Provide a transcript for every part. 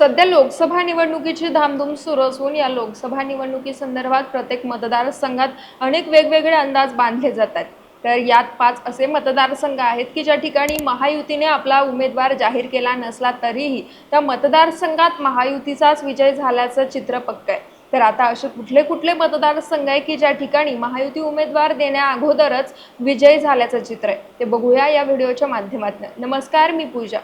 सध्या लोकसभा निवडणुकीची धामधूम सुरू असून या लोकसभा निवडणुकीसंदर्भात प्रत्येक मतदारसंघात अनेक वेगवेगळे अंदाज बांधले जातात तर यात पाच असे मतदारसंघ आहेत की ज्या ठिकाणी महायुतीने आपला उमेदवार जाहीर केला नसला तरीही त्या मतदारसंघात महायुतीचाच विजय झाल्याचं चित्र पक्क आहे. तर आता असे कुठले कुठले मतदारसंघ आहे की ज्या ठिकाणी महायुती उमेदवार देण्या अगोदरच विजय झाल्याचं चित्र आहे. ते बघूया या व्हिडिओच्या माध्यमातून. नमस्कार मी पूजा.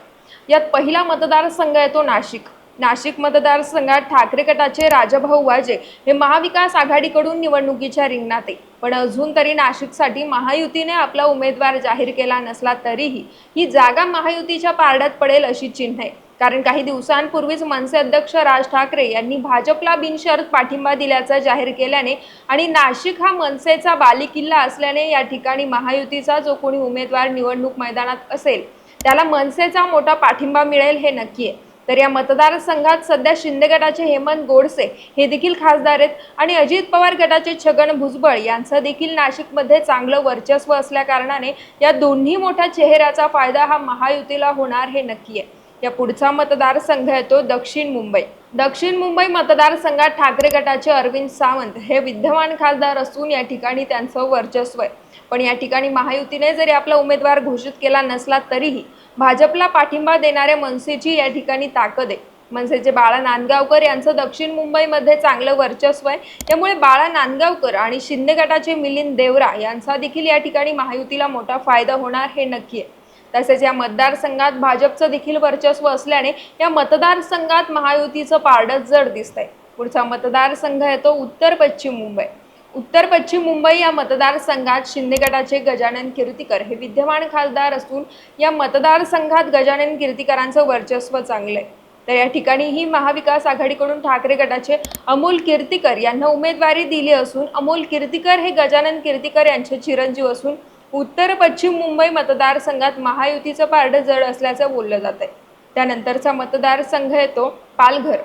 यात पहिला मतदारसंघ आहे तो नाशिक. नाशिक मतदारसंघात ठाकरे गटाचे राजाभाऊ वाजे हे महाविकास आघाडीकडून निवडणुकीच्या रिंगणात आहे. पण अजून तरी नाशिकसाठी महायुतीने आपला उमेदवार जाहीर केला नसला तरीही ही जागा महायुतीच्या पारड्यात पडेल अशी चिन्ह आहे. कारण काही दिवसांपूर्वीच मनसे अध्यक्ष राज ठाकरे यांनी भाजपला बिनशर्त पाठिंबा दिल्याचं जाहीर केल्याने आणि नाशिक हा मनसेचा बालिकिल्ला असल्याने या ठिकाणी महायुतीचा जो कोणी उमेदवार निवडणूक मैदानात असेल त्याला मनसेचा मोठा पाठिंबा मिळेल हे नक्की आहे. तर या मतदारसंघात सध्या शिंदे गटाचे हेमंत गोडसे हे देखील खासदार आहेत. आणि अजित पवार गटाचे छगन भुजबळ यांचं देखील नाशिकमध्ये चांगलं वर्चस्व असल्या कारणाने या दोन्ही मोठ्या चेहऱ्याचा फायदा हा महायुतीला होणार हे नक्की आहे. या पुढचा मतदारसंघ येतो दक्षिण मुंबई. दक्षिण मुंबई मतदारसंघात ठाकरे गटाचे अरविंद सावंत हे विद्यमान खासदार असून या ठिकाणी त्यांचं वर्चस्व आहे. पण या ठिकाणी महायुतीने जरी आपला उमेदवार घोषित केला नसला तरीही भाजपला पाठिंबा देणाऱ्या मनसेची या ठिकाणी ताकद आहे. मनसेचे बाळा नांदगावकर यांचं दक्षिण मुंबईमध्ये चांगलं वर्चस्व आहे. त्यामुळे बाळा नांदगावकर आणि शिंदे गटाचे मिलिंद देवरा यांचा देखील या ठिकाणी महायुतीला मोठा फायदा होणार हे नक्की आहे. तसेच या मतदारसंघात भाजपचं देखील वर्चस्व असल्याने या मतदारसंघात महायुतीचं पारडं जड दिसतंय. पुढचा मतदारसंघ येतो उत्तर पश्चिम मुंबई. उत्तर पश्चिम मुंबई या मतदारसंघात शिंदे गटाचे गजानन कीर्तीकर हे विद्यमान खासदार असून या मतदारसंघात गजानन कीर्तीकरांचं वर्चस्व चांगलं आहे तर या ठिकाणी ही महाविकास आघाडीकडून ठाकरे गटाचे अमोल कीर्तीकर यांना उमेदवारी दिली असून अमोल कीर्तीकर हे गजानन कीर्तीकर यांचे चिरंजीव असून उत्तर पश्चिम मुंबई मतदारसंघात महायुतीचं पारडं जड असल्याचं बोललं जात आहे. त्यानंतरचा मतदारसंघ येतो पालघर.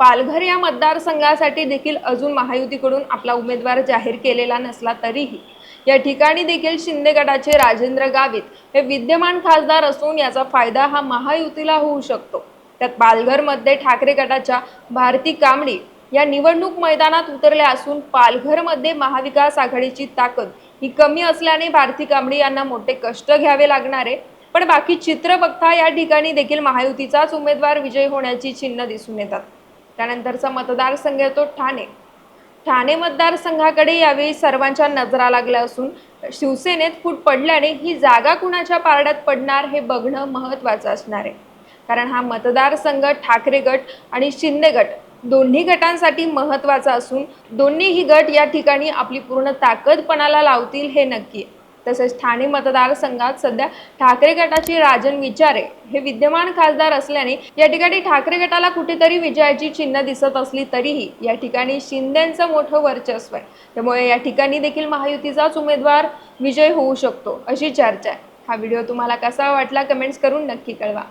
पालघर या मतदारसंघासाठी देखील अजून महायुतीकडून आपला उमेदवार जाहीर केलेला नसला तरीही या ठिकाणी देखील शिंदे गटाचे राजेंद्र गावित हे विद्यमान खासदार असून याचा फायदा हा महायुतीला होऊ शकतो. त्यात पालघरमध्ये ठाकरे गटाच्या भारती कांबडी या निवडणूक मैदानात उतरल्या असून पालघरमध्ये महाविकास आघाडीची ताकद ही कमी असल्याने भारती कांबडी यांना मोठे कष्ट घ्यावे लागणार आहे. पण बाकी चित्र बघता या ठिकाणी देखील महायुतीचाच उमेदवार विजय होण्याची चिन्ह दिसून येतात. त्यानंतरचा मतदारसंघ येतो ठाणे. ठाणे मतदारसंघाकडे यावेळी सर्वांच्या नजरा लागल्या असून शिवसेनेत फूट पडल्याने ही जागा कुणाच्या पारड्यात पडणार हे बघणं महत्त्वाचं असणार आहे. कारण हा मतदारसंघ ठाकरे गट आणि शिंदे गट दोन्ही गटांसाठी महत्त्वाचा असून दोन्हीही गट या ठिकाणी आपली पूर्ण ताकदपणाला लावतील हे नक्की. तसेच ठाणे मतदारसंघात सध्या ठाकरे गटाचे राजन विचारे हे विद्यमान खासदार असल्याने या ठिकाणी ठाकरे गटाला कुठेतरी विजयाची चिन्ह दिसत असली तरीही या ठिकाणी शिंदेचं मोठं वर्चस्व आहे. त्यामुळे या ठिकाणी देखील महायुतीचाच उमेदवार विजय होऊ शकतो अशी चर्चा आहे. हा व्हिडिओ तुम्हाला कसा वाटला कमेंट्स करून नक्की कळवा.